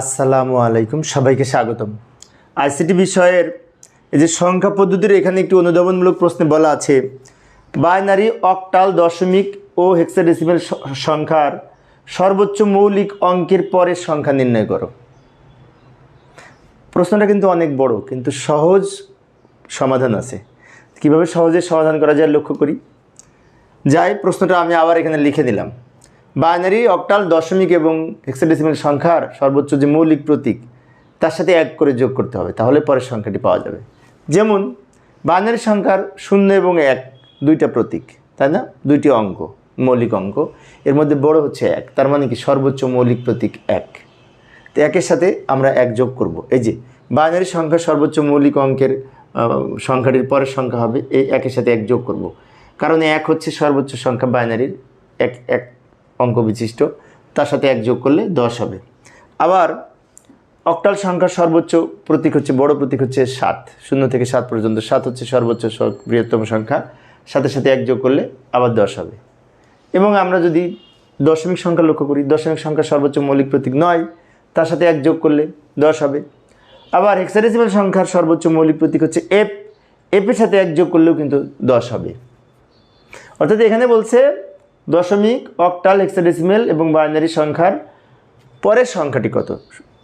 আসসালামু আলাইকুম, সবাইকে স্বাগতম। আইসিটি বিষয়ের এই যে সংখ্যা পদ্ধতির এখানে একটি অনুধাবনমূলক প্রশ্নে বলা আছে, বাইনারি অক্টাল দশমিক ও হেক্সাডেসিমেল সংখ্যার সর্বোচ্চ মৌলিক অঙ্কের পরের সংখ্যা নির্ণয় করো। প্রশ্নটা কিন্তু অনেক বড়, কিন্তু সহজ সমাধান আছে। কীভাবে সহজে সমাধান করা যায় লক্ষ্য করি? যাই, প্রশ্নটা আমি আবার এখানে লিখে দিলাম বাইনারি, অক্টাল, দশমিক এবং হেক্সাডেসিমেল সংখ্যার সর্বোচ্চ যে মৌলিক প্রতীক, তার সাথে এক করে যোগ করতে হবে, তাহলে পরের সংখ্যাটি পাওয়া যাবে। যেমন, বাইনারি সংখ্যার শূন্য এবং এক, দুইটা প্রতীক, তাই না? দুইটি অঙ্ক, মৌলিক অঙ্ক, এর মধ্যে বড় হচ্ছে এক, তার মানে কি সর্বোচ্চ মৌলিক প্রতীক এক। তো একের সাথে আমরা এক যোগ করব। এই যে, বাইনারি সংখ্যা সর্বোচ্চ মৌলিক অঙ্কের সংখ্যাটির পরের সংখ্যা হবে, এই একের সাথে এক যোগ করব। কারণ এক হচ্ছে সর্বোচ্চ সংখ্যা বাইনারির, এক এক অঙ্ক বিশিষ্ট। তার সাথে এক যোগ করলে দশ হবে। আবার অক্টাল সংখ্যার সর্বোচ্চ প্রতীক হচ্ছে, বড় প্রতীক হচ্ছে সাত। শূন্য থেকে সাত পর্যন্ত সাত হচ্ছে সর্বোচ্চ বৃহত্তম সংখ্যা। সাথে সাথে এক যোগ করলে আবার দশ হবে। এবং আমরা যদি দশমিক সংখ্যা লক্ষ্য করি, দশমিক সংখ্যা সর্বোচ্চ মৌলিক প্রতীক নয়, তার সাথে এক যোগ করলে দশ হবে। আবার হেক্সাডেসিমাল সংখ্যার সর্বোচ্চ মৌলিক প্রতীক হচ্ছে এফ এফের সাথে এক যোগ করলেও কিন্তু দশ হবে। অর্থাৎ এখানে বলছে দশমিক অক্টাল হেক্সাডেসিমেল এবং বাইনারি সংখ্যার পরের সংখ্যাটি কত?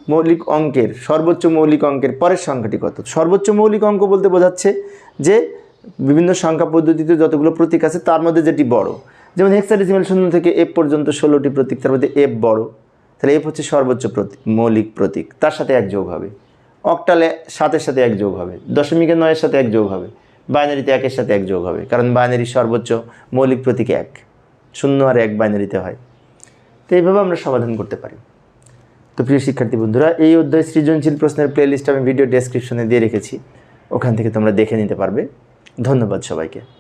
মৌলিক অঙ্কের, সর্বোচ্চ মৌলিক অঙ্কের পরের সংখ্যাটি কত? সর্বোচ্চ মৌলিক অঙ্ক বলতে বোঝাচ্ছে যে বিভিন্ন সংখ্যা পদ্ধতিতে যতগুলো প্রতীক আছে, তার মধ্যে যেটি বড়। যেমন হেক্সাডেসিমেল শূন্য থেকে এফ পর্যন্ত ষোলোটি প্রতীক, তার মধ্যে এফ বড়। তাহলে এফ হচ্ছে সর্বোচ্চ প্রতীক, মৌলিক প্রতীক। তার সাথে এক যোগ হবে। অক্টালে সাতের সাথে এক যোগ হবে। দশমিকে নয়ের সাথে এক যোগ হবে। বাইনারিতে একের সাথে এক যোগ হবে। কারণ বাইনারি সর্বোচ্চ মৌলিক প্রতীক এক। শূন্য আর এক বাইনারিতে হয়। তো এইভাবে আমরা সমাধান করতে পারি। তো প্রিয় শিক্ষার্থী বন্ধুরা, এই অধ্যায় সৃজনশীল প্রশ্নের প্লেলিস্ট আমি ভিডিও ডেসক্রিপশনে দিয়ে রেখেছি। ওখান থেকে তোমরা দেখে নিতে পারবে। ধন্যবাদ সবাইকে।